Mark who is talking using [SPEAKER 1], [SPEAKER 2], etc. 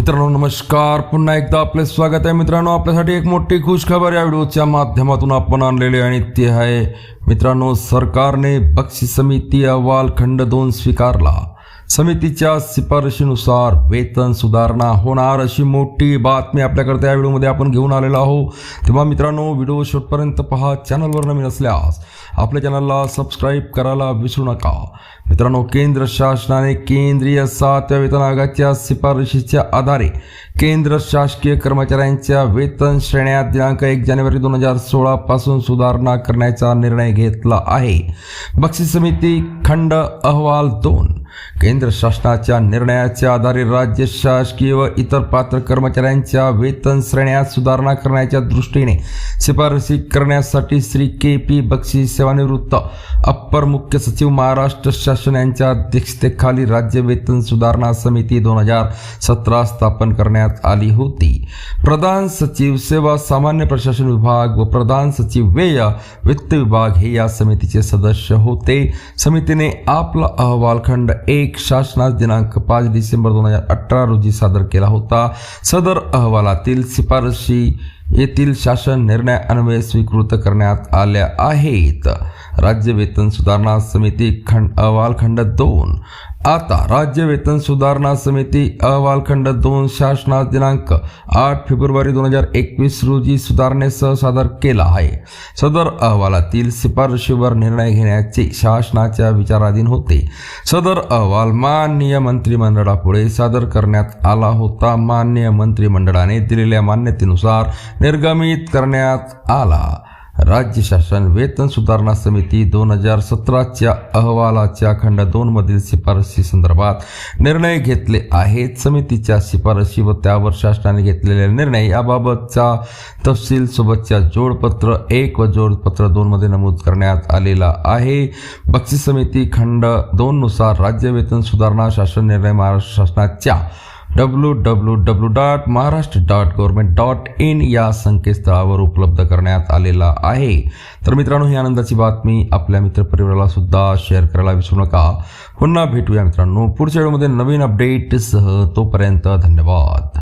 [SPEAKER 1] मित्रांनो नमस्कार. पुन्हा एकदा आपले स्वागत आहे मित्रांनो. आपल्यासाठी एक मोठी खुश खबर या व्हिडिओच्या माध्यमातून आपण आणलेली आणि ती आहे मित्रांनो सरकारने बक्षीस समिती अहवाल खंड दोन स्वीकारला. समितीच्या शिफारशीनुसार वेतन सुधारणा होणार अशी मोठी बातमी आपल्याकडे या व्हिडिओमध्ये आपण घेऊन आलेलो आहो तेव्हा मित्रांनो व्हिडिओ शेवटपर्यंत पहा. चॅनलवर नवीन असल्यास आपल्या चॅनलला सबस्क्राईब करायला विसरू नका. मित्रांनो केंद्र शासनाने केंद्रीय सातव्या वेतन आयोगाच्या शिफारशीच्या आधारे केंद्र शासकीय कर्मचाऱ्यांच्या वेतन श्रेण्या दिनांक एक जानेवारी दोन हजार सोळा पासून सुधारणा करण्याचा निर्णय घेतला आहे. बक्षीस समिती खंड अहवाल दोन. केंद्र शासनाच्या निर्णयाच्या आधारे राज्य शासकीय व इतर पात्र कर्मचाऱ्यांच्या वेतन श्रेण्यात सुधारणा करण्याच्या दृष्टीने शिफारसी करण्यासाठी श्री के पी बक्षी सेवानिवृत्त अप्पर मुख्य सचिव महाराष्ट्र शासन यांच्या अध्यक्षतेखाली राज्य वेतन सुधारणा समिती दोन हजार सतरा स्थापन करण्यात आली होती. प्रधान सचिव सेवा सामान्य प्रशासन विभाग व प्रधान सचिव व्यय वित्त विभाग हे या समितीचे सदस्य होते. समितीने आपला अहवाल खंड एक शासनास दिनांक पाच डिसेंबर दोन हजार अठरा रोजी सादर केला होता. सदर अहवालातील शिफारशी येथील शासन निर्णय अन्वये स्वीकृत करण्यात आल्या आहेत. राज्य वेतन सुधारणा समिती खंड अहवाल खंड दोन आता राज्य वेतन सुधारणा समिती अहवाल खंड दोन शासनास दिनांक आठ फेब्रुवारी दोन हजार एकवीस रोजी सुधारणेसह सादर केला आहे. सदर अहवालातील शिफारशीवर निर्णय घेण्याचे शासनाच्या विचाराधीन होते. सदर अहवाल माननीय मंत्रिमंडळापुढे सादर करण्यात आला होता. माननीय मंत्रिमंडळाने दिलेल्या मान्यतेनुसार निर्गमित करण्यात आला. राज्य शासन वेतन सुधारणा समिती दोन हजार सतराच्या अहवालाच्या खंड दोनमधील शिफारशी संदर्भात निर्णय घेतले आहेत. समितीच्या शिफारशी व त्यावर शासनाने घेतलेले निर्णय याबाबतचा तपशील सोबतच्या जोडपत्र एक व जोडपत्र दोनमध्ये नमूद करण्यात आलेला आहे. बक्षीस समिती खंड दोननुसार राज्य वेतन सुधारणा शासन निर्णय महाराष्ट्र शासनाच्या W W W dot Maharashtra dot government dot in या संकेतस्थळावर उपलब्ध करण्यात आलेला आहे. तर मित्रांनो ही आनंदाची बातमी आपल्या मित्रपरिवाराला सुद्धा शेअर करायला विसरू नका. पुन्हा भेटूया मित्रांनो पुढच्या वेळेमध्ये नवीन अपडेटसह तोपर्यंत धन्यवाद.